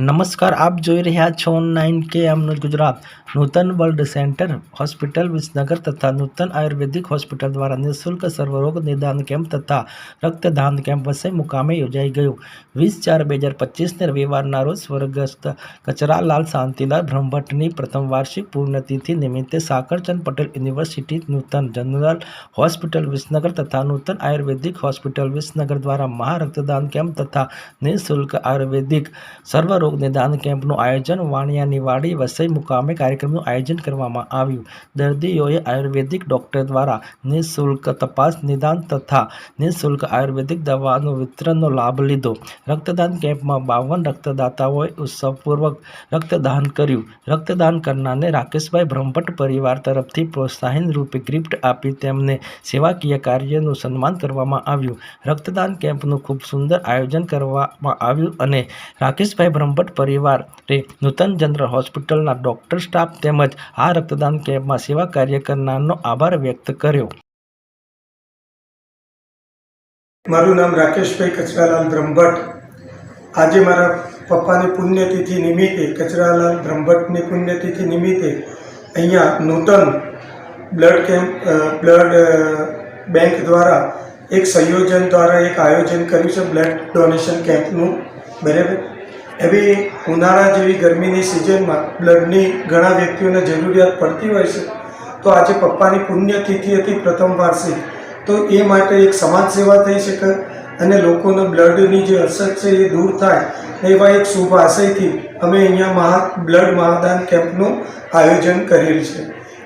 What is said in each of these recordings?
નમસ્કાર આપ જોઈ રહ્યા છો નાઇન કે એમનું Gujarat Nutan world centre hospital Visnagar તથા નૂતન આયુર્વેદિક હોસ્પિટલ દ્વારા નિઃશુલ્ક સર્વરોગ નિદાન કેમ્પ તથા રક્તદાન કેમ્પ વસઈ મુકામે યોજાઈ ગયું વીસ ચાર બે હજાર પચીસને રવિવારના રોજ સ્વર્ગસ્થ કચરાલાલ શાંતિલાલ બ્રહ્મભટ્ટની પ્રથમ વાર્ષિક પુણ્યતિથિ નિમિત્તે Sakarchand Patel university Nutan general hospital Visnagar તથા નૂતન આયુર્વેદિક હોસ્પિટલ વિસનગર દ્વારા મહા રક્તદાન કેમ્પ તથા નિઃશુલ્ક આયુર્વેદિક સર્વરોગ નિદાન કેમ્પનું આયોજન વાણિયાની વાડી વસઈ મુકામે કાર્યક્રમનું આયોજન કરવામાં આવ્યું. દર્દીઓએ આયુર્વેદિક ડૉક્ટર દ્વારા નિઃશુલ્ક તપાસ, નિદાન તથા નિઃશુલ્ક આયુર્વેદિક દવાનું વિતરણનો લાભ લીધો. રક્તદાન કેમ્પમાં બાવન રક્તદાતાઓએ ઉત્સવપૂર્વક રક્તદાન કર્યું. રક્તદાન કરનારને રાકેશભાઈ બ્રહ્મભટ્ટ પરિવાર તરફથી પ્રોત્સાહન રૂપે ગિફ્ટ આપી તેમને સેવાકીય કાર્યનું સન્માન કરવામાં આવ્યું. રક્તદાન કેમ્પનું ખૂબ સુંદર આયોજન કરવામાં આવ્યું અને રાકેશભાઈ બ્રહ્મભટ્ટ પરિવારે નૂતન જનરલ હોસ્પિટલના ડોક્ટર સ્ટાફ તેમજ આ રક્તદાન કેમ્પમાં સેવા કાર્ય કરનારનો આભાર વ્યક્ત કર્યો. મારું નામ રાકેશભાઈ કચરાલાલ બ્રહ્મભટ્ટ. આજે મારા પપ્પાની પુણ્યતિથિ નિમિત્તે, કચરાલાલ બ્રહ્મભટ્ટની પુણ્યતિથિ નિમિત્તે અહીંયા Nutan blood camp blood bank દ્વારા એક સંયોજન દ્વારા એક આયોજન કર્યું છે, બ્લડ ડોનેશન કેમ્પનું. બરાબર? એવી ઉનાળા જેવી ગરમીની સિઝનમાં બ્લડની ઘણા વ્યક્તિઓને જરૂરિયાત પડતી હોય છે. તો આજે પપ્પાની પુણ્યતિથિ હતી પ્રથમ વાર્ષિક તો એ માટે એક સમાજ સેવા થઈ શકે અને લોકોને બ્લડની જે અસર છે એ દૂર થાય એવા એક શુભ આશયથી અમે અહીંયા મહા બ્લડ મહાદાન કેમ્પનું આયોજન કરેલ છે.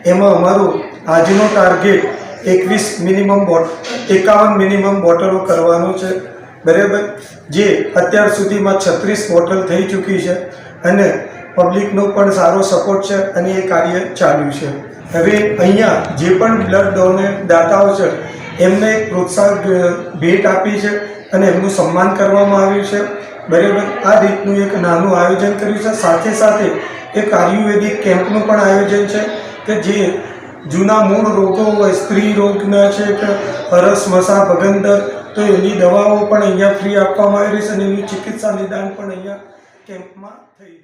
એમાં અમારો આજનો ટાર્ગેટ એકવીસ મિનિમમ બોટ એકાવન મિનિમમ બોટલો કરવાનો છે. બરાબર? જે અત્યાર સુધીમાં છત્રીસ બોટલ થઈ ચૂકી છે અને પબ્લિકનો પણ સારો સપોર્ટ છે અને એ કાર્ય ચાલ્યું છે. હવે અહીંયા જે પણ બ્લડ ડોનેટ દાતાઓ છે, એમને એક પ્રોત્સાહક ભેટ આપી છે અને એમનું સન્માન કરવામાં આવ્યું છે. બરાબર? આ રીતનું એક નાનું આયોજન કર્યું છે. સાથે સાથે એક આયુર્વેદિક કેમ્પનું પણ આયોજન છે કે જે જૂના મૂળ રોગો હોય, સ્ત્રી રોગના છે કે હરસ મસા, ભગંદર તો એની દવાઓ પણ અહીંયા ફ્રી આપવામાં આવી રહી છે અને એની ચિકિત્સા નિદાન પણ અહીંયા કેમ્પમાં થઈ રહી છે